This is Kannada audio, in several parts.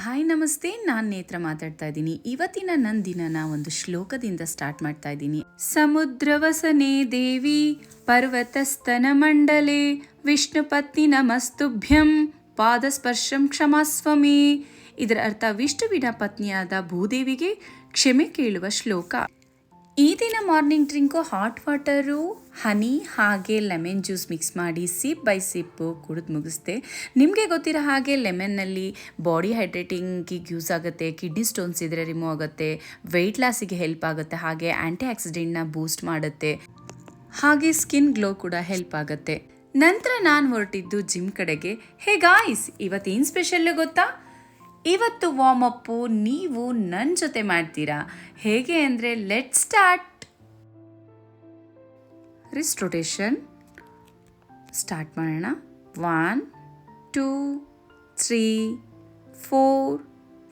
ಹಾಯ್ ನಮಸ್ತೆ, ನಾನು ನೇತ್ರ ಮಾತಾಡ್ತಾ ಇದ್ದೀನಿ. ಇವತ್ತಿನ ನನ್ನ ದಿನನ ಒಂದು ಶ್ಲೋಕದಿಂದ ಸ್ಟಾರ್ಟ್ ಮಾಡ್ತಾ ಇದ್ದೀನಿ. ಸಮುದ್ರವಸನೆ ದೇವಿ ಪರ್ವತಸ್ತನ ಮಂಡಲೆ, ವಿಷ್ಣು ಪತ್ನಿ ನಮಸ್ತುಭ್ಯಂ, ಪಾದಸ್ಪರ್ಶಂ ಕ್ಷಮಾಸ್ವಮಿ. ಇದರ ಅರ್ಥ ವಿಷ್ಣುವಿನ ಪತ್ನಿಯಾದ ಭೂದೇವಿಗೆ ಕ್ಷಮೆ ಕೇಳುವ ಶ್ಲೋಕ. ಈ ದಿನ morning drink hot water honey ಹಾಗೆ ಲೆಮನ್ ಜ್ಯೂಸ್ ಮಿಕ್ಸ್ ಮಾಡಿ ಸಿಪ್ ಬೈ ಸಿಪ್ಪು ಕುಡಿದು ಮುಗಿಸ್ದೆ. ನಿಮಗೆ ಗೊತ್ತಿರೋ ಹಾಗೆ ಲೆಮನ್ನಲ್ಲಿ ಬಾಡಿ ಹೈಡ್ರೇಟಿಂಗಿಗೆ ಯೂಸ್ ಆಗುತ್ತೆ, ಕಿಡ್ನಿ ಸ್ಟೋನ್ಸ್ ಇದ್ರೆ ರಿಮೂವ್ ಆಗುತ್ತೆ, ವೆಯ್ಟ್ ಲಾಸಿಗೆ ಹೆಲ್ಪ್ ಆಗುತ್ತೆ, ಹಾಗೆ ಆ್ಯಂಟಿ ಆಕ್ಸಿಡೆಂಟ್ನ ಬೂಸ್ಟ್ ಮಾಡುತ್ತೆ, ಹಾಗೆ ಸ್ಕಿನ್ ಗ್ಲೋ ಕೂಡ ಹೆಲ್ಪ್ ಆಗುತ್ತೆ. ನಂತರ ನಾನು ಹೊರಟಿದ್ದು ಜಿಮ್ ಕಡೆಗೆ. ಹೇ ಗಾಯ್ಸ್, ಇವತ್ತೇನು ಸ್ಪೆಷಲ್ಲು ಗೊತ್ತಾ? ಇವತ್ತು ವಾರ್ಮ್ ಅಪ್ಪು ನೀವು ನನ್ನ ಜೊತೆ ಮಾಡ್ತೀರಾ? ಹೇಗೆ ಅಂದರೆ let start wrist rotation start ಮಾಡೋಣ one two three four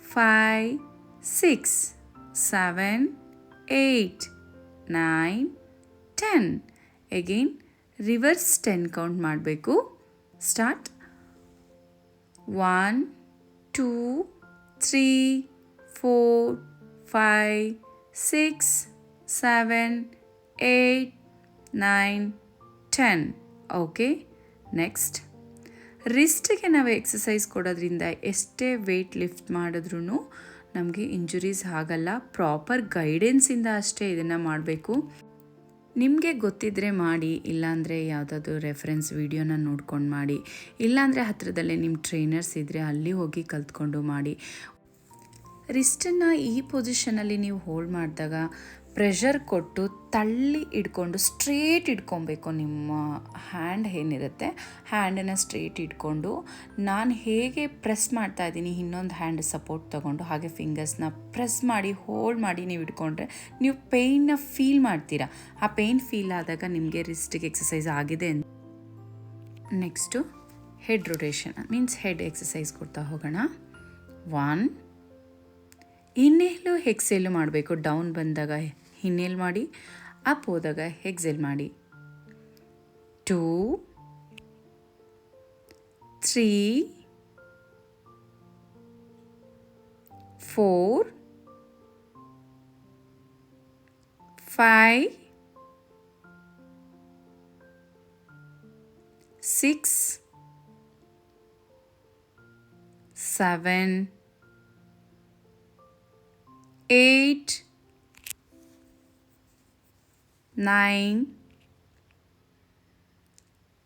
five six seven eight nine ten again reverse ten count ಮಾಡಬೇಕು. Start one two three four five six seven eight nine, ten. Okay, next. ರಿಸ್ಟಿಗೆ ನಾವು ಎಕ್ಸಸೈಸ್ ಕೊಡೋದ್ರಿಂದ ಎಷ್ಟೇ ವೆಯ್ಟ್ ಲಿಫ್ಟ್ ಮಾಡಿದ್ರೂ ನಮಗೆ ಇಂಜುರೀಸ್ ಆಗಲ್ಲ. ಪ್ರಾಪರ್ ಗೈಡೆನ್ಸಿಂದ ಅಷ್ಟೇ ಇದನ್ನು ಮಾಡಬೇಕು. ನಿಮಗೆ ಗೊತ್ತಿದ್ದರೆ ಮಾಡಿ, ಇಲ್ಲಾಂದರೆ ಯಾವುದಾದ್ರು ರೆಫರೆನ್ಸ್ ವೀಡಿಯೋನ ನೋಡ್ಕೊಂಡು ಮಾಡಿ. ಇಲ್ಲಾಂದರೆ ಹತ್ತಿರದಲ್ಲೇ ನಿಮ್ಮ ಟ್ರೈನರ್ಸ್ ಇದ್ದರೆ ಅಲ್ಲಿ ಹೋಗಿ ಕಲ್ತ್ಕೊಂಡು ಮಾಡಿ. ರಿಸ್ಟನ್ನು ಈ ಪೊಸಿಷನಲ್ಲಿ ನೀವು ಹೋಲ್ಡ್ ಮಾಡಿದಾಗ ಪ್ರೆಷರ್ ಕೊಟ್ಟು ತಳ್ಳಿ ಇಟ್ಕೊಂಡು ಸ್ಟ್ರೇಟ್ ಇಟ್ಕೊಬೇಕು. ನಿಮ್ಮ ಹ್ಯಾಂಡ್ ಏನಿರುತ್ತೆ, ಹ್ಯಾಂಡನ್ನು ಸ್ಟ್ರೇಟ್ ಇಟ್ಕೊಂಡು ನಾನು ಹೇಗೆ ಪ್ರೆಸ್ ಮಾಡ್ತಾ ಇದ್ದೀನಿ, ಇನ್ನೊಂದು ಹ್ಯಾಂಡ್ ಸಪೋರ್ಟ್ ತೊಗೊಂಡು ಹಾಗೆ ಫಿಂಗರ್ಸ್ನ ಪ್ರೆಸ್ ಮಾಡಿ, ಹೋಲ್ಡ್ ಮಾಡಿ ನೀವು ಇಟ್ಕೊಂಡ್ರೆ ನೀವು ಪೇಯ್ನ ಫೀಲ್ ಮಾಡ್ತೀರಾ. ಆ ಪೇಯ್ನ್ ಫೀಲ್ ಆದಾಗ ನಿಮಗೆ ರಿಸ್ಟಿಗೆ ಎಕ್ಸಸೈಸ್ ಆಗಿದೆ next head rotation means head exercise ಕೊಡ್ತಾ ಹೋಗೋಣ. ಒನ್ ಇನ್ನೇಲು ಹೆಕ್ಸೆಲು ಮಾಡಬೇಕು ಡೌನ್ ಬಂದಾಗ ಹಿನ್ನೇಲ್ ಮಾಡಿ ಅಪ್ ಹೋದಾಗ ಎಕ್ಸೆಲ್ ಮಾಡಿ. Two three four five six seven eight, nine,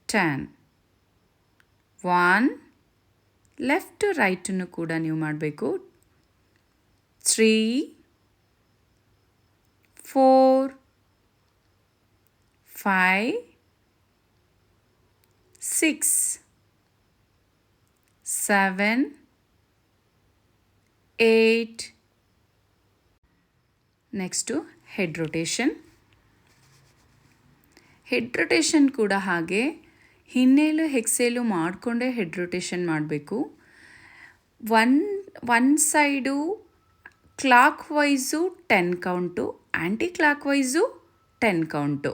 ten. One left to ರೈಟನ್ನು ಕೂಡ ನೀವು ಮಾಡಬೇಕು. Three four five six seven eight next head rotation head rotation ಕೂಡ ಹಾಗೆ ಹಿನ್ನೇಲು ಹೆಕ್ಸೇಲು ಮಾಡಿಕೊಂಡೇ ಹೆಡ್ ರೊಟೇಷನ್ ಮಾಡಬೇಕು. One one side clockwise ten count anticlockwise ten count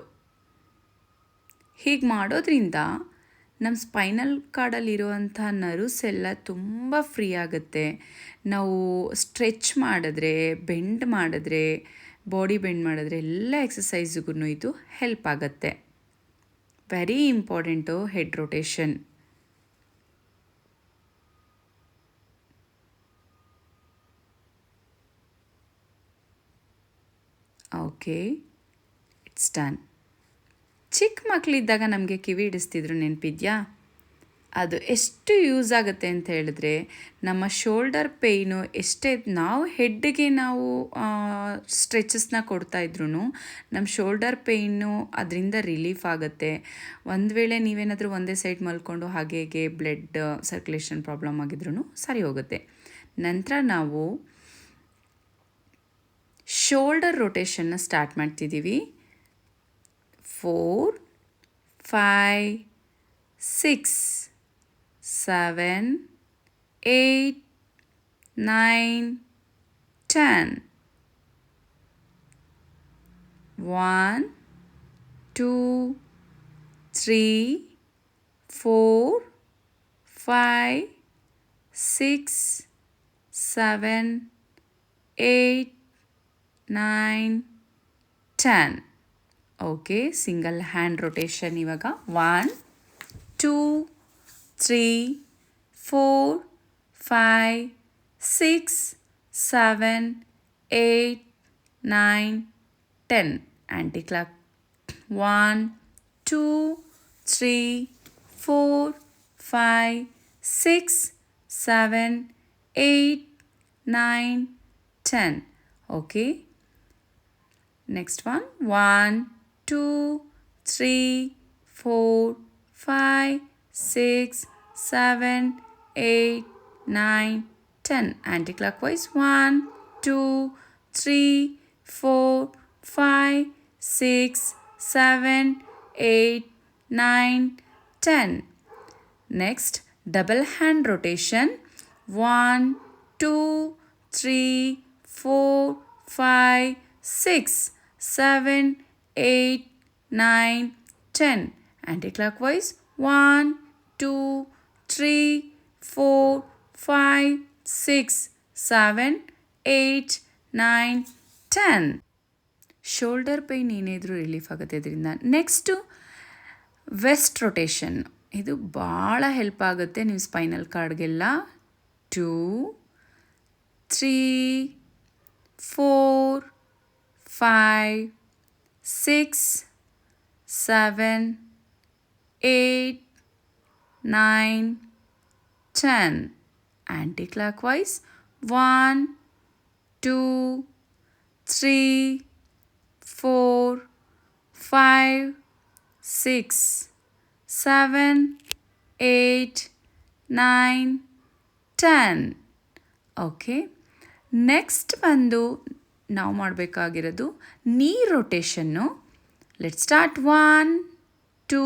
ಹೀಗೆ ಮಾಡೋದ್ರಿಂದ ನಮ್ಮ ಸ್ಪೈನಲ್ ಕಾರ್ಡಲ್ಲಿರುವಂಥ ನರ್ವ್ಸ್ ಎಲ್ಲ ತುಂಬ ಫ್ರೀ ಆಗುತ್ತೆ. ನಾವು ಸ್ಟ್ರೆಚ್ ಮಾಡಿದ್ರೆ ಬೆಂಡ್ ಮಾಡಿದ್ರೆ ಬಾಡಿ ಬೆಂಡ್ ಮಾಡಿದ್ರೆ ಎಲ್ಲ ಎಕ್ಸಸೈಸ್ಗೂ ಇದು ಹೆಲ್ಪ್ ಆಗುತ್ತೆ. Very important head rotation okay it's done ಚಿಕ್ಕ ಮಕ್ಕಳಿದ್ದಾಗ ನಮಗೆ ಕಿವಿ ಹಿಡಿಸ್ತಿದ್ರು ನೆನಪಿದ್ಯಾ? ಅದು ಎಷ್ಟು ಯೂಸ್ ಆಗುತ್ತೆ ಅಂತ ಹೇಳಿದ್ರೆ ನಮ್ಮ ಶೋಲ್ಡರ್ ಪೇಯ್ನು ಎಷ್ಟೇ ನಾವು ಹೆಡ್ಗೆ ನಾವು ಸ್ಟ್ರೆಚಸ್ನ ಕೊಡ್ತಾ ಇದ್ರೂ ನಮ್ಮ ಶೋಲ್ಡರ್ ಪೇಯ್ನು ಅದರಿಂದ ರಿಲೀಫ್ ಆಗುತ್ತೆ. ಒಂದು ವೇಳೆ ನೀವೇನಾದರೂ ಒಂದೇ ಸೈಡ್ ಮಲ್ಕೊಂಡು ಹಾಗೆ ಹೇಗೆ ಬ್ಲಡ್ ಸರ್ಕ್ಯುಲೇಷನ್ ಪ್ರಾಬ್ಲಮ್ ಆಗಿದ್ರೂ ಸರಿ ಹೋಗುತ್ತೆ. ನಂತರ ನಾವು ಶೋಲ್ಡರ್ ರೊಟೇಷನ್ನ ಸ್ಟಾರ್ಟ್ ಮಾಡ್ತಿದ್ದೀವಿ. Four five six, seven, eight, nine, ten. One, two, three, four, five, six, seven, eight, nine, ten. Okay single hand rotation ಇವಾಗ one two three, four, five, six, seven, eight, nine, ten. Anticlock. One, two, three, four, five, six, seven, eight, nine, ten. Okay. Next one. One, two, three, four, five. 6, 7, 8, 9, 10. Anticlockwise 1, 2, 3, 4, 5, 6, 7, 8, 9, 10. Next, double hand rotation 1, 2, 3, 4, 5, 6, 7, 8, 9, 10. Anticlockwise 1, two, three, four, five, six, seven, eight, nine, ten. Shoulder pain ಏನಿದ್ರು ರಿಲೀಫ್ ಆಗುತ್ತೆ ಇದರಿಂದ. ನೆಕ್ಸ್ಟು ವೆಸ್ಟ್ ರೊಟೇಷನ್ ಇದು ಭಾಳ ಹೆಲ್ಪ್ ಆಗುತ್ತೆ ನೀವು spinal ಕಾರ್ಡ್ಗೆಲ್ಲ two three four five six seven eight anticlockwise one two three four five six seven eight nine ten okay next ಬಂದು ನಾವು ಮಾಡಬೇಕಾಗಿರೋದು knee rotation let start one two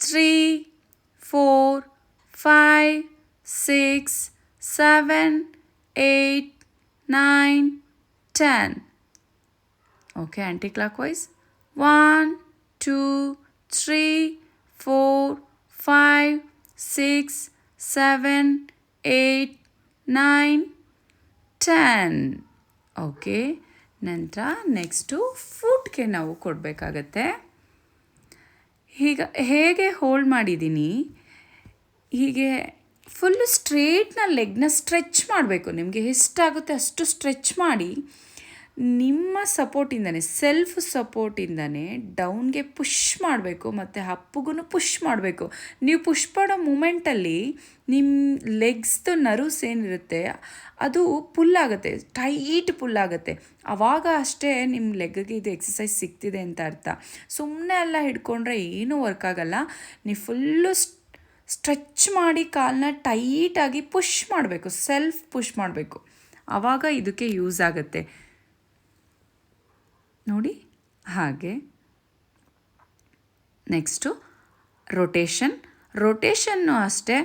three six seven eight nine ten okay anticlockwise one two three four five six seven eight nine ten okay ನಂತರ ನೆಕ್ಸ್ಟು ಫುಡ್ಗೆ ನಾವು ಕೊಡಬೇಕಾಗತ್ತೆ. ಈಗ ಹೇಗೆ ಹೋಲ್ಡ್ ಮಾಡಿದ್ದೀನಿ? ಹೀಗೆ ಫುಲ್ಲು ಸ್ಟ್ರೇಟ್ನ ಲೆಗ್ನ ಸ್ಟ್ರೆಚ್ ಮಾಡಬೇಕು. ನಿಮಗೆ ಎಷ್ಟಾಗುತ್ತೆ ಅಷ್ಟು ಸ್ಟ್ರೆಚ್ ಮಾಡಿ ನಿಮ್ಮ ಸಪೋರ್ಟಿಂದನೇ ಸೆಲ್ಫ್ ಸಪೋರ್ಟಿಂದನೇ ಡೌನ್ಗೆ ಪುಷ್ ಮಾಡಬೇಕು ಮತ್ತು ಅಪ್ಪುಗೂ ಪುಷ್ ಮಾಡಬೇಕು. ನೀವು ಪುಷ್ ಮಾಡೋ ಮೂಮೆಂಟಲ್ಲಿ ನಿಮ್ಮ ಲೆಗ್ಸ್ದು ನರ್ವ್ಸ್ ಏನಿರುತ್ತೆ ಅದು ಪುಲ್ಲಾಗುತ್ತೆ ಟೈಟ್ ಪುಲ್ ಆಗುತ್ತೆ. ಆವಾಗ ಅಷ್ಟೇ ನಿಮ್ಮ ಲೆಗ್ಗೆ ಇದು ಎಕ್ಸಸೈಸ್ ಸಿಗ್ತಿದೆ ಅಂತ ಅರ್ಥ. ಸುಮ್ಮನೆ ಎಲ್ಲ ಹಿಡ್ಕೊಂಡ್ರೆ ಏನೂ ವರ್ಕ್ ಆಗಲ್ಲ. ನೀವು ಫುಲ್ಲು ಸ್ಟ್ರೆಚ್ ಮಾಡಿ ಕಾಲನ್ನ ಟೈಟಾಗಿ ಪುಷ್ ಮಾಡಬೇಕು, ಸೆಲ್ಫ್ ಪುಷ್ ಮಾಡಬೇಕು. ಆವಾಗ ಇದಕ್ಕೆ ಯೂಸ್ ಆಗುತ್ತೆ. ನೋಡಿ, ಹಾಗೆ. ನೆಕ್ಸ್ಟು ರೊಟೇಷನ್ ರೊಟೇಷನ್ನು ಅಷ್ಟೇ,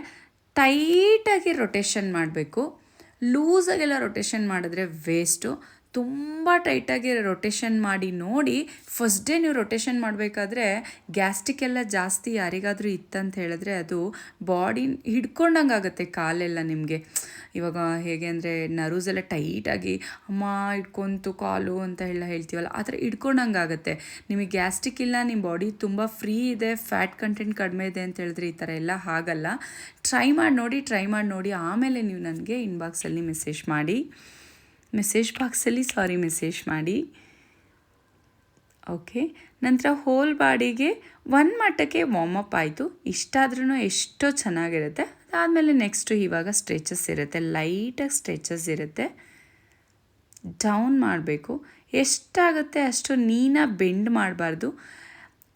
ಟೈಟಾಗಿ ರೊಟೇಷನ್ ಮಾಡಬೇಕು. ಲೂಸಾಗೆಲ್ಲ ರೊಟೇಷನ್ ಮಾಡಿದ್ರೆ ವೇಸ್ಟು ತುಂಬ ಟೈಟಾಗಿ ರೊಟೇಷನ್ ಮಾಡಿ ನೋಡಿ ಫಸ್ಟ್ ಡೇ ನೀವು ರೊಟೇಷನ್ ಮಾಡಬೇಕಾದ್ರೆ ಗ್ಯಾಸ್ಟಿಕ್ ಎಲ್ಲ ಜಾಸ್ತಿ ಯಾರಿಗಾದರೂ ಇತ್ತಂತ ಹೇಳಿದ್ರೆ ಅದು ಬಾಡಿ ಹಿಡ್ಕೊಂಡಂಗೆ ಆಗುತ್ತೆ ಕಾಲೆಲ್ಲ ನಿಮಗೆ. ಇವಾಗ ಹೇಗೆ ಅಂದರೆ ನರ್ವ್ಸ್ ಎಲ್ಲ ಟೈಟಾಗಿ ಅಮ್ಮ ಇಟ್ಕೊಂತು ಕಾಲು ಅಂತ ಎಲ್ಲ ಹೇಳ್ತೀವಲ್ಲ, ಆ ಥರ ಹಿಡ್ಕೊಂಡಂಗೆ ಆಗುತ್ತೆ. ನಿಮಗೆ ಗ್ಯಾಸ್ಟಿಕ್ ಇಲ್ಲ, ನಿಮ್ಮ ಬಾಡಿ ತುಂಬ ಫ್ರೀ ಇದೆ ಫ್ಯಾಟ್ ಕಂಟೆಂಟ್ ಕಡಿಮೆ ಇದೆ ಅಂತ ಹೇಳಿದ್ರೆ ಈ ಥರ ಎಲ್ಲ ಆಗಲ್ಲ ಟ್ರೈ ಮಾಡಿ ನೋಡಿ ಟ್ರೈ ಮಾಡಿ ನೋಡಿ, ಆಮೇಲೆ ನೀವು ನನಗೆ ಇನ್ಬಾಕ್ಸಲ್ಲಿ ಮೆಸೇಜ್ ಮಾಡಿ. ಮೆಸೇಜ್ ಬಾಕ್ಸಲ್ಲಿ ಸಾರಿ ಮೆಸೇಜ್ ಮಾಡಿ. ಓಕೆ ನಂತರ ಹೋಲ್ ಬಾಡಿಗೆ ಒನ್ ಮಟ್ಟಕ್ಕೆ ವಾರ್ಮಪ್ ಆಯಿತು. ಇಷ್ಟಾದ್ರೂ ಎಷ್ಟೋ ಚೆನ್ನಾಗಿರುತ್ತೆ. ಅದಾದಮೇಲೆ ನೆಕ್ಸ್ಟು ಇವಾಗ ಸ್ಟ್ರೆಚಸ್ ಇರುತ್ತೆ. ಲೈಟಾಗಿ ಸ್ಟ್ರೆಚಸ್ ಇರುತ್ತೆ. ಡೌನ್ ಮಾಡಬೇಕು. ಎಷ್ಟಾಗುತ್ತೆ ಅಷ್ಟು ನೀನ ಬೆಂಡ್ ಮಾಡಬಾರ್ದು.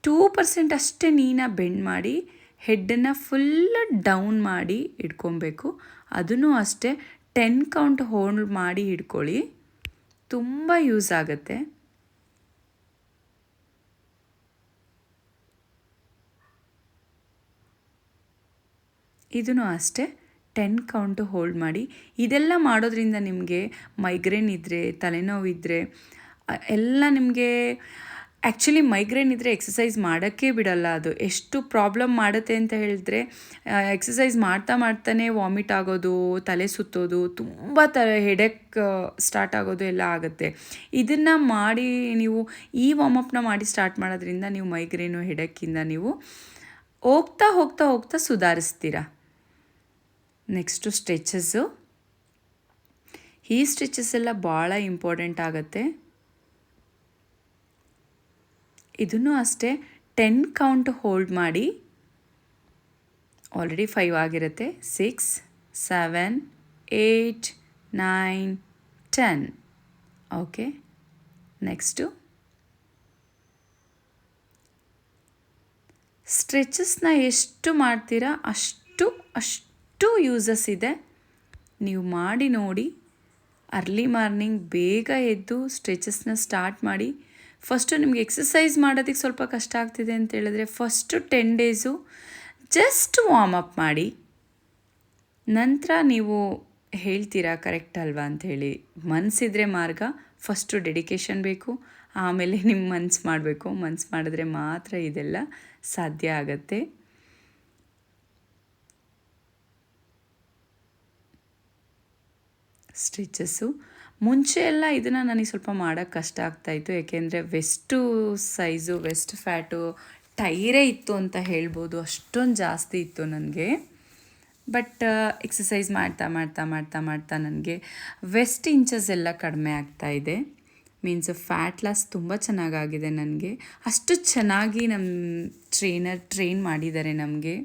ಟೂ ಪರ್ಸೆಂಟ್ ಅಷ್ಟೇ ನೀನ ಬೆಂಡ್ ಮಾಡಿ ಹೆಡ್ಡನ್ನು ಫುಲ್ ಡೌನ್ ಮಾಡಿ ಇಟ್ಕೊಬೇಕು. ಅದನ್ನು ಅಷ್ಟೇ. ಟೆನ್ ಕೌಂಟ್ ಹೋಲ್ಡ್ ಮಾಡಿ ಇಟ್ಕೊಳ್ಳಿ ತುಂಬ ಯೂಸ್ ಆಗುತ್ತೆ. ಇದನ್ನು ಅಷ್ಟೇ ಟೆನ್ ಕೌಂಟು ಹೋಲ್ಡ್ ಮಾಡಿ. ಇದೆಲ್ಲ ಮಾಡೋದ್ರಿಂದ ನಿಮಗೆ ಮೈಗ್ರೇನ್ ಇದ್ದರೆ ತಲೆನೋವಿದ್ದರೆ ಎಲ್ಲ ನಿಮಗೆ ಆ್ಯಕ್ಚುಲಿ ಮೈಗ್ರೇನ್ ಇದ್ದರೆ ಎಕ್ಸಸೈಸ್ ಮಾಡೋಕ್ಕೆ ಬಿಡಲ್ಲ ಅದು. ಎಷ್ಟು ಪ್ರಾಬ್ಲಮ್ ಮಾಡುತ್ತೆ ಅಂತ ಹೇಳಿದ್ರೆ ಎಕ್ಸಸೈಸ್ ಮಾಡ್ತಾ ಮಾಡ್ತಾನೆ ವಾಮಿಟ್ ಆಗೋದು, ತಲೆ ಸುತ್ತೋದು, ತುಂಬ ತ ಹೆಡೆಕ್ ಸ್ಟಾರ್ಟ್ ಆಗೋದು ಎಲ್ಲ ಆಗುತ್ತೆ. ಇದನ್ನು ಮಾಡಿ ನೀವು ಈ ವಾಮಪ್ನ ಮಾಡಿ ಸ್ಟಾರ್ಟ್ ಮಾಡೋದ್ರಿಂದ ನೀವು ಮೈಗ್ರೇನು ಹೆಡಕ್ಕಿಂದ ನೀವು ಹೋಗ್ತಾ ಹೋಗ್ತಾ ಹೋಗ್ತಾ ಸುಧಾರಿಸ್ತೀರಾ? ನೆಕ್ಸ್ಟು ಸ್ಟ್ರೆಚಸ್ಸು ಈ ಸ್ಟಿಚಸ್ ಎಲ್ಲ ಭಾಳ ಇಂಪಾರ್ಟೆಂಟ್ ಆಗುತ್ತೆ. ಇದನ್ನು ಅಷ್ಟೇ ಟೆನ್ ಕೌಂಟ್ ಹೋಲ್ಡ್ ಮಾಡಿ ಆಲ್ರೆಡಿ ಫೈವ್ ಆಗಿರುತ್ತೆ six seven eight nine ten okay next ಸ್ಟ್ರೆಚಸ್ನ ಎಷ್ಟು ಮಾಡ್ತೀರಾ ಅಷ್ಟು ಅಷ್ಟು ಯೂಸಸ್ ಇದೆ. ನೀವು ಮಾಡಿ ನೋಡಿ. ಅರ್ಲಿ ಮಾರ್ನಿಂಗ್ ಬೇಗ ಎದ್ದು ಸ್ಟ್ರೆಚಸ್ನ ಸ್ಟಾರ್ಟ್ ಮಾಡಿ. ಫಸ್ಟು ನಿಮಗೆ ಎಕ್ಸಸೈಸ್ ಮಾಡೋದಕ್ಕೆ ಸ್ವಲ್ಪ ಕಷ್ಟ ಆಗ್ತಿದೆ ಅಂತ ಹೇಳಿದ್ರೆ first ten days just warm up ಮಾಡಿ ನಂತರ ನೀವು ಹೇಳ್ತೀರಾ ಕರೆಕ್ಟ್ ಅಲ್ವಾ ಅಂಥೇಳಿ ಮನಸ್ಸಿದ್ರೆ ಮಾರ್ಗ ಫಸ್ಟು ಡೆಡಿಕೇಶನ್ ಬೇಕು, ಆಮೇಲೆ ನಿಮ್ಮ ಮನ್ಸು ಮಾಡಬೇಕು, ಮನ್ಸು ಮಾಡಿದ್ರೆ ಮಾತ್ರ ಇದೆಲ್ಲ ಸಾಧ್ಯ ಆಗತ್ತೆ. ಸ್ಟಿಚಸ್ಸು ಮುಂಚೆ ಎಲ್ಲ ಇದನ್ನು ನನಗೆ ಸ್ವಲ್ಪ ಮಾಡೋಕ್ಕೆ ಕಷ್ಟ ಆಗ್ತಾಯಿತ್ತು ಏಕೆಂದರೆ ವೆಸ್ಟು ಸೈಜು ವೆಸ್ಟ್ ಫ್ಯಾಟು ಟೈರೇ ಇತ್ತು ಅಂತ ಹೇಳ್ಬೋದು. ಅಷ್ಟೊಂದು ಜಾಸ್ತಿ ಇತ್ತು ನನಗೆ. ಬಟ್ ಎಕ್ಸಸೈಸ್ ಮಾಡ್ತಾ ಮಾಡ್ತಾ ಮಾಡ್ತಾ ಮಾಡ್ತಾ ನನಗೆ ವೆಸ್ಟ್ ಇಂಚಸ್ ಎಲ್ಲ ಕಡಿಮೆ ಆಗ್ತಾ ಇದೆ. ಮೀನ್ಸ್ ಫ್ಯಾಟ್ ಲಾಸ್ ತುಂಬ ಚೆನ್ನಾಗಾಗಿದೆ ನನಗೆ. ಅಷ್ಟು ಚೆನ್ನಾಗಿ ನಮ್ಮ ಟ್ರೈನರ್ ಟ್ರೈನ್ ಮಾಡಿದ್ದಾರೆ ನಮಗೆ.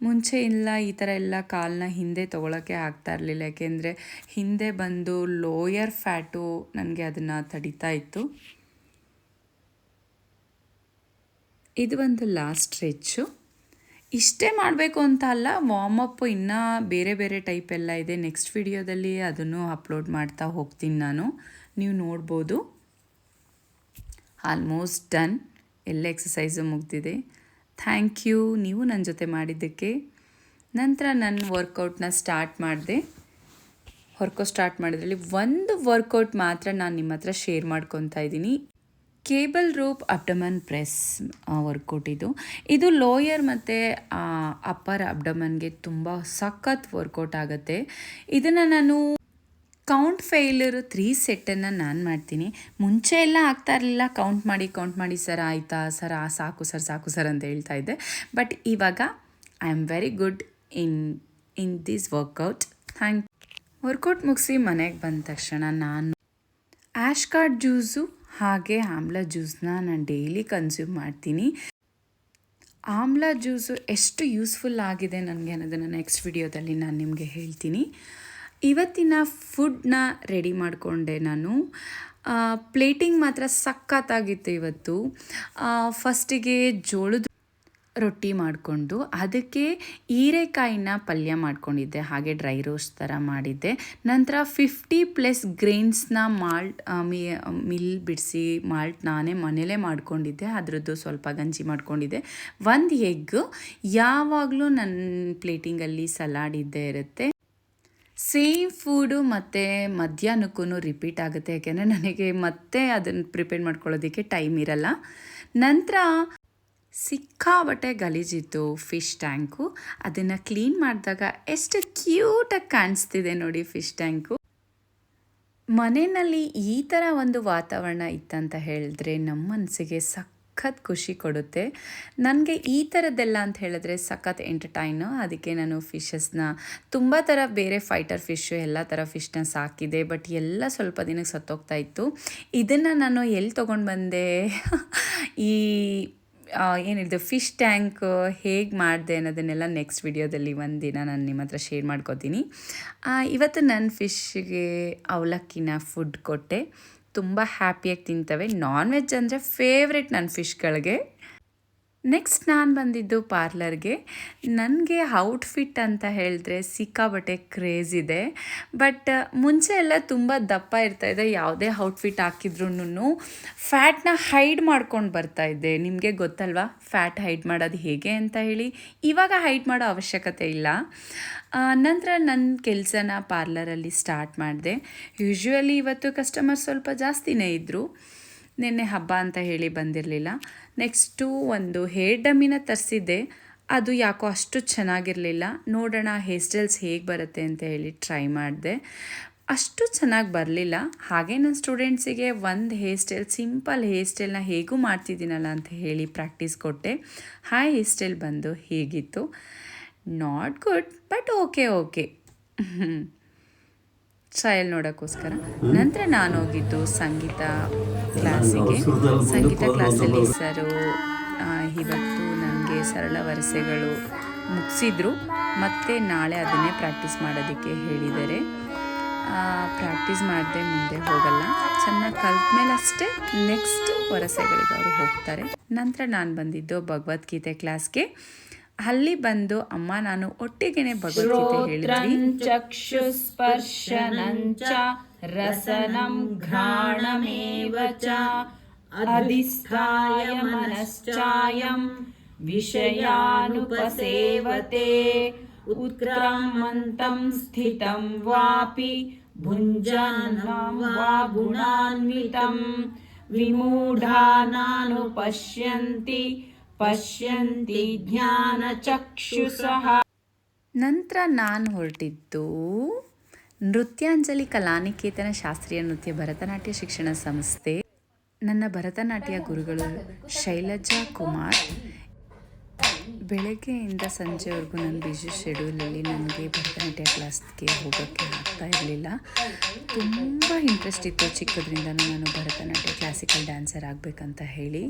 ಮುಂಚೆ ಇಲ್ಲ, ಈ ಥರ ಎಲ್ಲ ಕಾಲನ್ನ ಹಿಂದೆ ತೊಗೊಳಕ್ಕೆ ಆಗ್ತಾ ಇರಲಿಲ್ಲ. ಯಾಕೆಂದರೆ ಹಿಂದೆ ಬಂದು ಲೋಯರ್ ಫ್ಯಾಟು ನನಗೆ ಅದನ್ನು ತಡಿತಾ ಇತ್ತು. ಇದು ಒಂದು ಲಾಸ್ಟ್ ಸ್ಟ್ರೆಚ್ಚು ಇಷ್ಟೇ ಮಾಡಬೇಕು ಅಂತ ಅಲ್ಲ ವಾರ್ಮಪ್ ಇನ್ನೂ ಬೇರೆ ಬೇರೆ ಟೈಪ್ ಎಲ್ಲ ಇದೆ. ನೆಕ್ಸ್ಟ್ ವಿಡಿಯೋದಲ್ಲಿ ಅದನ್ನು ಅಪ್ಲೋಡ್ ಮಾಡ್ತಾ ಹೋಗ್ತೀನಿ ನಾನು. ನೀವು ನೋಡ್ಬೋದು. ಆಲ್ಮೋಸ್ಟ್ ಡನ್ ಎಲ್ಲ ಎಕ್ಸಸೈಸು ಮುಗ್ದಿದೆ. ಥ್ಯಾಂಕ್ ಯು, ನೀವು ನನ್ನ ಜೊತೆ ಮಾಡಿದ್ದಕ್ಕೆ. ನಂತರ ನನ್ನ ವರ್ಕೌಟ್ನ ಸ್ಟಾರ್ಟ್ ಮಾಡಿದೆ. ವರ್ಕೌಟ್ ಸ್ಟಾರ್ಟ್ ಮಾಡಿದ್ರಲ್ಲಿ ಒಂದು ವರ್ಕೌಟ್ ಮಾತ್ರ ನಾನು ನಿಮ್ಮ ಹತ್ರ ಶೇರ್ ಮಾಡ್ಕೊತಾ ಇದ್ದೀನಿ. Cable rope abdomen press workout ಇದು. ಇದು ಲೋಯರ್ ಮತ್ತು ಅಪ್ಪರ್ ಅಬ್ಡಮನ್ಗೆ ತುಂಬ ಸಖತ್ ವರ್ಕೌಟ್ ಆಗುತ್ತೆ. ಇದನ್ನು ನಾನು ಕೌಂಟ್ ಫೇಲರು ತ್ರೀ ಸೆಟ್ಟನ್ನು ನಾನು ಮಾಡ್ತೀನಿ. ಮುಂಚೆ ಎಲ್ಲ ಆಗ್ತಾ ಇರಲಿಲ್ಲ. ಕೌಂಟ್ ಮಾಡಿ ಕೌಂಟ್ ಮಾಡಿ, ಸರ್ ಆಯಿತಾ? ಸರ್, ಆ ಸಾಕು, ಸರ್ ಸಾಕು, ಸರ್ ಅಂತ ಹೇಳ್ತಾ ಇದ್ದೆ. ಬಟ್ ಇವಾಗ I am very good in in this workout thank workout ಮುಗಿಸಿ ಮನೆಗೆ ಬಂದ ತಕ್ಷಣ ನಾನು ಆ್ಯಶ್ ಕಾರ್ಡ್ ಜ್ಯೂಸು ಹಾಗೆ ಆಮ್ಲ ಜ್ಯೂಸನ್ನ ನಾನು ಡೈಲಿ ಕನ್ಸ್ಯೂಮ್ ಮಾಡ್ತೀನಿ. ಆಮ್ಲ ಜ್ಯೂಸು ಎಷ್ಟು ಯೂಸ್ಫುಲ್ ಆಗಿದೆ ನನಗೆ ಅನ್ನೋದನ್ನು ನೆಕ್ಸ್ಟ್ ವಿಡಿಯೋದಲ್ಲಿ ನಾನು ನಿಮಗೆ ಹೇಳ್ತೀನಿ. ಇವತ್ತಿನ ಫುಡ್ನ ರೆಡಿ ಮಾಡಿಕೊಂಡೆ ನಾನು. ಪ್ಲೇಟಿಂಗ್ ಮಾತ್ರ ಸಖತ್ತಾಗಿತ್ತು ಇವತ್ತು. ಫಸ್ಟಿಗೆ ಜೋಳದ ರೊಟ್ಟಿ ಮಾಡಿಕೊಂಡು ಅದಕ್ಕೆ ಹೀರೆಕಾಯಿನ ಪಲ್ಯ ಮಾಡ್ಕೊಂಡಿದ್ದೆ. ಹಾಗೆ ಡ್ರೈ ರೋಸ್ಟ್ ಥರ ಮಾಡಿದ್ದೆ. ನಂತರ ಫಿಫ್ಟಿ ಪ್ಲಸ್ ಗ್ರೇನ್ಸ್ನ ಮಾಲ್ಟ್ ಮಿಲ್ ಬಿಡಿಸಿ ಮಾಲ್ಟ್ ನಾನೇ ಮನೇಲೇ ಮಾಡ್ಕೊಂಡಿದ್ದೆ. ಅದರದ್ದು ಸ್ವಲ್ಪ ಗಂಜಿ ಮಾಡ್ಕೊಂಡಿದ್ದೆ. ಒಂದು ಎಗ್ ಯಾವಾಗಲೂ ನನ್ನ ಪ್ಲೇಟಿಂಗಲ್ಲಿ ಸಲಾಡ್ ಇದ್ದೇ ಇರುತ್ತೆ. ಸೇಮ್ ಫುಡು ಮತ್ತು ಮಧ್ಯಾಹ್ನಕ್ಕೂ ರಿಪೀಟ್ ಆಗುತ್ತೆ. ಯಾಕೆಂದರೆ ನನಗೆ ಮತ್ತೆ ಅದನ್ನು ಪ್ರಿಪೇರ್ ಮಾಡ್ಕೊಳ್ಳೋದಕ್ಕೆ ಟೈಮ್ ಇರಲ್ಲ. ನಂತರ ಸಿಕ್ಕಾಬಟ್ಟೆ ಗಲೀಜಿತ್ತು ಫಿಶ್ ಟ್ಯಾಂಕು ಅದನ್ನು ಕ್ಲೀನ್ ಮಾಡಿದಾಗ ಎಷ್ಟು ಕ್ಯೂಟಾಗಿ ಕಾಣಿಸ್ತಿದೆ ನೋಡಿ ಫಿಶ್ ಟ್ಯಾಂಕು ಮನೆಯಲ್ಲಿ ಈ ಥರ ಒಂದು ವಾತಾವರಣ ಇತ್ತಂತ ಹೇಳಿದ್ರೆ ನಮ್ಮ ಮನಸ್ಸಿಗೆ ಸಕ್ ಸಖತ್ ಖುಷಿ ಕೊಡುತ್ತೆ. ನನಗೆ ಈ ಥರದ್ದೆಲ್ಲ ಅಂತ ಹೇಳಿದ್ರೆ ಸಖತ್ ಎಂಟರ್ಟೈನು ಅದಕ್ಕೆ ನಾನು ಫಿಶಸ್ನ ತುಂಬ ಥರ ಬೇರೆ ಫೈಟರ್ ಫಿಶ್ಶು ಎಲ್ಲ ಥರ ಫಿಶ್ನ ಸಾಕಿದೆ ಬಟ್ ಎಲ್ಲ ಸ್ವಲ್ಪ ದಿನಕ್ಕೆ ಸತ್ತೋಗ್ತಾ ಇತ್ತು. ಇದನ್ನು ನಾನು ಎಲ್ಲಿ ತೊಗೊಂಡು ಬಂದೆ? ಈ ಏನಿದೆ ಫಿಶ್ ಟ್ಯಾಂಕ್ ಹೇಗೆ ಮಾಡಿದೆ ಅನ್ನೋದನ್ನೆಲ್ಲ ನೆಕ್ಸ್ಟ್ ವಿಡಿಯೋದಲ್ಲಿ ಒಂದು ದಿನ ನಾನು ನಿಮ್ಮ ಹತ್ರ ಶೇರ್ ಮಾಡ್ಕೋತೀನಿ. ಇವತ್ತು ನನ್ನ ಫಿಶ್ಗೆ ಅವಲಕ್ಕಿನ ಫುಡ್ ಕೊಟ್ಟೆ. ತುಂಬ ಹ್ಯಾಪಿಯಾಗಿ ತಿಂತವೆ. ನಾನ್ ವೆಜ್ ಅಂದರೆ ಫೇವ್ರೆಟ್ ನನ್ನ ಫಿಶ್ಗಳಿಗೆ. ನೆಕ್ಸ್ಟ್ ನಾನು ಬಂದಿದ್ದು ಪಾರ್ಲರ್ಗೆ. ನನಗೆ ಔಟ್ಫಿಟ್ ಅಂತ ಹೇಳಿದ್ರೆ ಸಿಕ್ಕಾಬಟ್ಟೆ ಕ್ರೇಜ್ ಇದೆ. ಬಟ್ ಮುಂಚೆ ಎಲ್ಲ ತುಂಬ ದಪ್ಪ ಇರ್ತಾಯಿದೆ ಯಾವುದೇ ಔಟ್ಫಿಟ್ ಹಾಕಿದ್ರೂ ಫ್ಯಾಟ್ನ ಹೈಡ್ ಮಾಡ್ಕೊಂಡು ಬರ್ತಾ ಇದ್ದೆ. ನಿಮಗೆ ಗೊತ್ತಲ್ವಾ? ಫ್ಯಾಟ್ ಹೈಡ್ ಮಾಡೋದು ಹೇಗೆ ಅಂತ ಹೇಳಿ. ಇವಾಗ ಹೈಡ್ ಮಾಡೋ ಅವಶ್ಯಕತೆ ಇಲ್ಲ. ನಂತರ ನನ್ನ ಕೆಲಸನ ಪಾರ್ಲರಲ್ಲಿ ಸ್ಟಾರ್ಟ್ ಮಾಡಿದೆ. ಯೂಶ್ವಲಿ ಇವತ್ತು ಕಸ್ಟಮರ್ ಸ್ವಲ್ಪ ಜಾಸ್ತಿನೇ ಇದ್ದರು ನಿನ್ನೆ ಹಬ್ಬ ಅಂತ ಹೇಳಿ ಬಂದಿರಲಿಲ್ಲ. ನೆಕ್ಸ್ಟು ಒಂದು ಹೇರ್ ಡಮ್ಮಿನ ತರಿಸಿದ್ದೆ. ಅದು ಯಾಕೋ ಅಷ್ಟು ಚೆನ್ನಾಗಿರಲಿಲ್ಲ. ನೋಡೋಣ ಹೇರ್ ಸ್ಟೈಲ್ಸ್ ಹೇಗೆ ಬರುತ್ತೆ ಅಂತ ಹೇಳಿ ಟ್ರೈ ಮಾಡಿದೆ. ಅಷ್ಟು ಚೆನ್ನಾಗಿ ಬರಲಿಲ್ಲ. ಹಾಗೆ ನನ್ನ ಸ್ಟೂಡೆಂಟ್ಸಿಗೆ ಒಂದು ಹೇರ್ ಸ್ಟೈಲ್ ಸಿಂಪಲ್ ಹೇರ್ ಸ್ಟೈಲ್ನ ಹೇಗೂ ಮಾಡ್ತಿದ್ದೀನಲ್ಲ ಅಂತ ಹೇಳಿ ಪ್ರಾಕ್ಟೀಸ್ ಕೊಟ್ಟೆ. ಹಾಯ್ ಹೇರ್ ಸ್ಟೈಲ್ ಬಂದು ಹೇಗಿತ್ತು? Not good but okay okay trial ನೋಡೋಕ್ಕೋಸ್ಕರ. ನಂತರ ನಾನು ಹೋಗಿದ್ದು ಸಂಗೀತ ಕ್ಲಾಸಿಗೆ. ಸಂಗೀತ ಕ್ಲಾಸಲ್ಲಿ ಸರು ಇವತ್ತು ನನಗೆ ಸರಳ ವರಸೆಗಳು ಮುಗಿಸಿದ್ರು. ಮತ್ತು ನಾಳೆ ಅದನ್ನೇ ಪ್ರಾಕ್ಟೀಸ್ ಮಾಡೋದಕ್ಕೆ ಹೇಳಿದ್ದಾರೆ. ಪ್ರಾಕ್ಟೀಸ್ ಮಾಡದೆ ಮುಂದೆ ಹೋಗಲ್ಲ. ಚೆನ್ನಾಗಿ ಕಲ್ತ ಮೇಲೆ ಅಷ್ಟೇ ನೆಕ್ಸ್ಟ್ ವರಸೆಗಳಿಗೆ ಅವರು ಹೋಗ್ತಾರೆ. ನಂತರ ನಾನು ಬಂದಿದ್ದು ಭಗವದ್ಗೀತೆ ಕ್ಲಾಸ್ಗೆ. ಅಲ್ಲಿ ಬಂದು, ಅಮ್ಮ, ನಾನು ಒಟ್ಟಿಗೆನೆ ಭಗವದ್ಗೀತೆ ಹೇಳಿದ್ವಿ ಚಕ್ಷುಸ್ಪರ್ಶನಂಚ, ರಸನಂ ಘ್ರಾಣಮೇವ ಚ, ಅಧಿಷ್ಠಾಯ ಮನಶ್ಚಾಯಂ ವಿಷಯಾನುಪಸೇವತೆ, ಉತ್ಕ್ರಾಮಂತಂ ಸ್ಥಿತಂ ವಾಪಿ, ಭುಂಜಾನಂ ವಾ ಗುಣಾನ್ವಿತಂ, ವಿಮೂಢಾನಾನುಪಶ್ಯಂತಿ ಪಶ್ಯಂತಿ ಜ್ಞಾನಚಕ್ಷುಷಃ. ನಂತರ ನಾನು ಹೊರಟಿದ್ದು ನೃತ್ಯಾಂಜಲಿ ಕಲಾನಿಕೇತನ ಶಾಸ್ತ್ರೀಯ ನೃತ್ಯ ಭರತನಾಟ್ಯ ಶಿಕ್ಷಣ ಸಂಸ್ಥೆ. ನನ್ನ ಭರತನಾಟ್ಯ ಗುರುಗಳು ಶೈಲಜಾ ಕುಮಾರ್ ಬೆಳಗ್ಗೆಯಿಂದ ಸಂಜೆವರೆಗೂ ನನ್ನ ಬಿಜಿ ಶೆಡ್ಯೂಲಲ್ಲಿ ನನಗೆ ಭರತನಾಟ್ಯ ಕ್ಲಾಸ್ಗೆ ಹೋಗೋಕ್ಕೆ ಆಗ್ತಾ ಇರಲಿಲ್ಲ. ತುಂಬ ಇಂಟ್ರೆಸ್ಟ್ ಇತ್ತು ಚಿಕ್ಕದ್ರಿಂದ ನಾನು ಭರತನಾಟ್ಯ ಕ್ಲಾಸಿಕಲ್ ಡ್ಯಾನ್ಸರ್ ಆಗಬೇಕಂತ ಹೇಳಿ.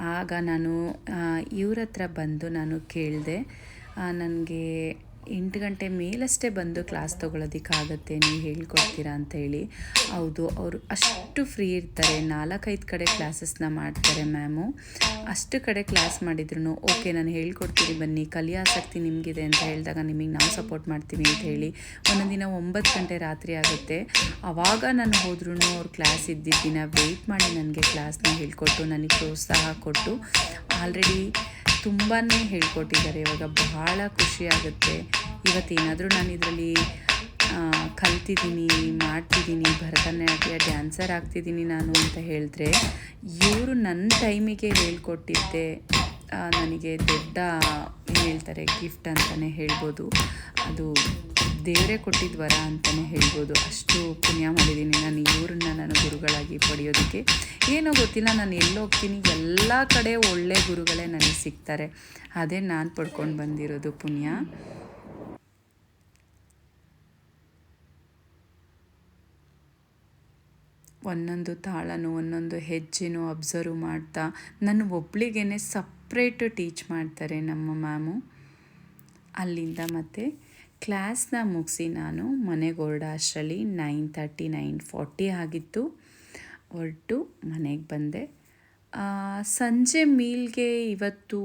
ಆಗ ನಾನು ಇವ್ರ ಬಂದು ನಾನು ಕೇಳಿದೆ ನನಗೆ ಎಂಟು ಗಂಟೆ ಮೇಲಷ್ಟೇ ಬಂದು ಕ್ಲಾಸ್ ತೊಗೊಳೋದಕ್ಕಾಗತ್ತೆ, ನೀವು ಹೇಳ್ಕೊಡ್ತೀರಾ ಅಂತ ಹೇಳಿ. ಹೌದು, ಅವರು ಅಷ್ಟು ಫ್ರೀ ಇರ್ತಾರೆ. ನಾಲ್ಕೈದು ಕಡೆ ಕ್ಲಾಸಸ್ನ ಮಾಡ್ತಾರೆ ಮ್ಯಾಮು. ಅಷ್ಟು ಕಡೆ ಕ್ಲಾಸ್ ಮಾಡಿದ್ರು ಓಕೆ, ನಾನು ಹೇಳ್ಕೊಡ್ತೀನಿ ಬನ್ನಿ ಕಲಿಯ ಆಸಕ್ತಿ ನಿಮಗಿದೆ ಅಂತ ಹೇಳಿದಾಗ ನಿಮಗೆ ನಾವು ಸಪೋರ್ಟ್ ಮಾಡ್ತೀವಿ ಅಂತ ಹೇಳಿ ಒಂದೊಂದು ದಿನ ಒಂಬತ್ತು ಗಂಟೆ ರಾತ್ರಿ ಆಗುತ್ತೆ. ಆವಾಗ ನಾನು ಹೋದ್ರೂ ಅವ್ರು ಕ್ಲಾಸ್ ಇದ್ದಿದ್ದ ದಿನ ವೆಯ್ಟ್ ಮಾಡಿ ನನಗೆ ಕ್ಲಾಸ್ನ ಹೇಳ್ಕೊಟ್ಟು, ನನಗೆ ಪ್ರೋತ್ಸಾಹ ಕೊಟ್ಟು, ಆಲ್ರೆಡಿ ತುಂಬಾ ಹೇಳ್ಕೊಟ್ಟಿದ್ದಾರೆ. ಇವಾಗ ಬಹಳ ಖುಷಿ ಆಗುತ್ತೆ. ಇವತ್ತೇನಾದರೂ ನಾನು ಇದರಲ್ಲಿ ಕಲ್ತಿದ್ದೀನಿ, ಮಾಡ್ತಿದ್ದೀನಿ, ಭರತನಾಟ್ಯ ಡ್ಯಾನ್ಸರ್ ಆಗ್ತಿದ್ದೀನಿ ನಾನು ಅಂತ ಹೇಳಿದ್ರೆ, ಇವರು ನನ್ನ ಟೈಮಿಗೆ ಹೇಳ್ಕೊಟ್ಟಿದ್ದೆ ನನಗೆ ದೊಡ್ಡ ಏನು ಹೇಳ್ತಾರೆ ಗಿಫ್ಟ್ ಅಂತಲೇ ಹೇಳ್ಬೋದು. ಅದು ದೇವರೇ ಕೊಟ್ಟಿದ್ದ ವರ ಅಂತಲೇ ಹೇಳ್ಬೋದು. ಅಷ್ಟು ಪುಣ್ಯ ಮಾಡಿದ್ದೀನಿ ನಾನು ಇವ್ರನ್ನ ನಾನು ಗುರುಗಳಾಗಿ ಪಡೆಯೋದಕ್ಕೆ. ಏನೋ ಗೊತ್ತಿಲ್ಲ, ನಾನು ಎಲ್ಲೋಗ್ತೀನಿ ಎಲ್ಲ ಕಡೆ ಒಳ್ಳೆ ಗುರುಗಳೇ ನನಗೆ ಸಿಗ್ತಾರೆ. ಅದೇ ನಾನು ಪಡ್ಕೊಂಡು ಬಂದಿರೋದು ಪುಣ್ಯ. ಒಂದೊಂದು ತಾಳನೂ, ಒಂದೊಂದು ಹೆಜ್ಜೆನೂ ಅಬ್ಸರ್ವ್ ಮಾಡ್ತಾ ನನ್ನ ಒಬ್ಳಿಗೇ ಸಪ್ರೇಟು ಟೀಚ್ ಮಾಡ್ತಾರೆ ನಮ್ಮ ಮ್ಯಾಮು. ಅಲ್ಲಿಂದ ಮತ್ತೆ ಕ್ಲಾಸ್ನ ಮುಗಿಸಿ ನಾನು ಮನೆಗೆ ಹೊರಡ ಅಷ್ಟರಲ್ಲಿ ನೈನ್ ತರ್ಟಿ ನೈನ್ ಫಾರ್ಟಿ ಆಗಿತ್ತು. ಹೊರಟು ಮನೆಗೆ ಬಂದೆ. ಸಂಜೆ ಮೀಲ್ಗೆ ಇವತ್ತು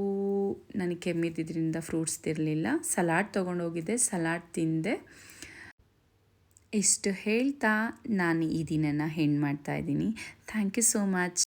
ನನಗೆ ಕೆಮ್ಮಿದ್ದಿದ್ದರಿಂದ ಫ್ರೂಟ್ಸ್ ತಿರಲಿಲ್ಲ. ಸಲಾಡ್ ತೊಗೊಂಡೋಗಿದ್ದೆ ಸಲಾಡ್ ತಿಂದೆ. ಇಷ್ಟು ಹೇಳ್ತಾ ನಾನು ಈ ದಿನನ ಮಾಡ್ತಾ ಇದ್ದೀನಿ. Thank you so much